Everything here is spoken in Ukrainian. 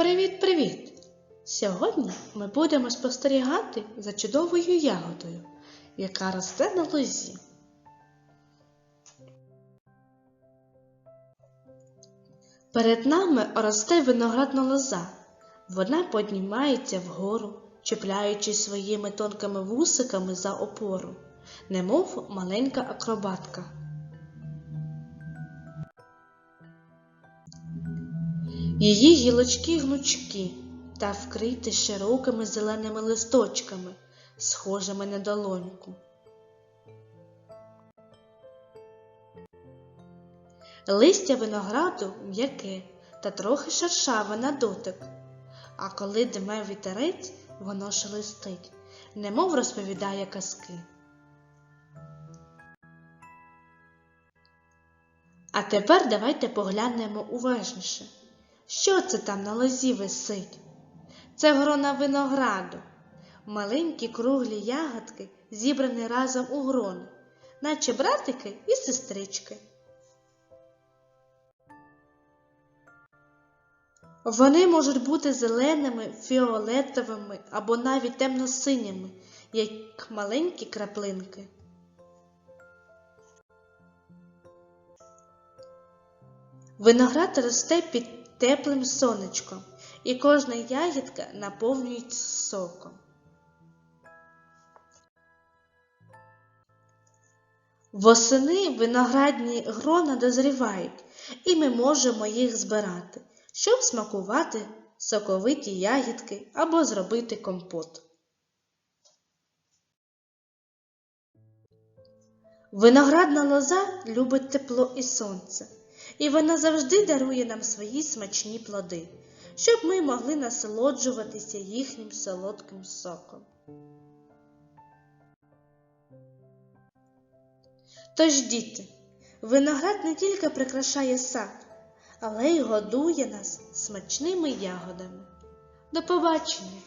Привіт-привіт! Сьогодні ми будемо спостерігати за чудовою ягодою, яка росте на лозі. Перед нами росте виноградна лоза. Вона піднімається вгору, чіпляючись своїми тонкими вусиками за опору, немов маленька акробатка. Її гілочки гнучкі та вкриті широкими зеленими листочками, схожими на долоньку. Листя винограду м'яке та трохи шершаве на дотик, а коли дме вітерець, воно шелестить, немов розповідає казки. А тепер давайте поглянемо уважніше. Що це там на лозі висить? Це грона винограду. Маленькі круглі ягодки зібрані разом у грону, наче братики і сестрички. Вони можуть бути зеленими, фіолетовими або навіть темно-синіми, як маленькі краплинки. Виноград росте під теплим сонечком, і кожна ягідка наповнюється соком. Восени виноградні грона дозрівають, і ми можемо їх збирати, щоб смакувати соковиті ягідки або зробити компот. Виноградна лоза любить тепло і сонце, і вона завжди дарує нам свої смачні плоди, щоб ми могли насолоджуватися їхнім солодким соком. Тож, діти, виноград не тільки прикрашає сад, але й годує нас смачними ягодами. До побачення!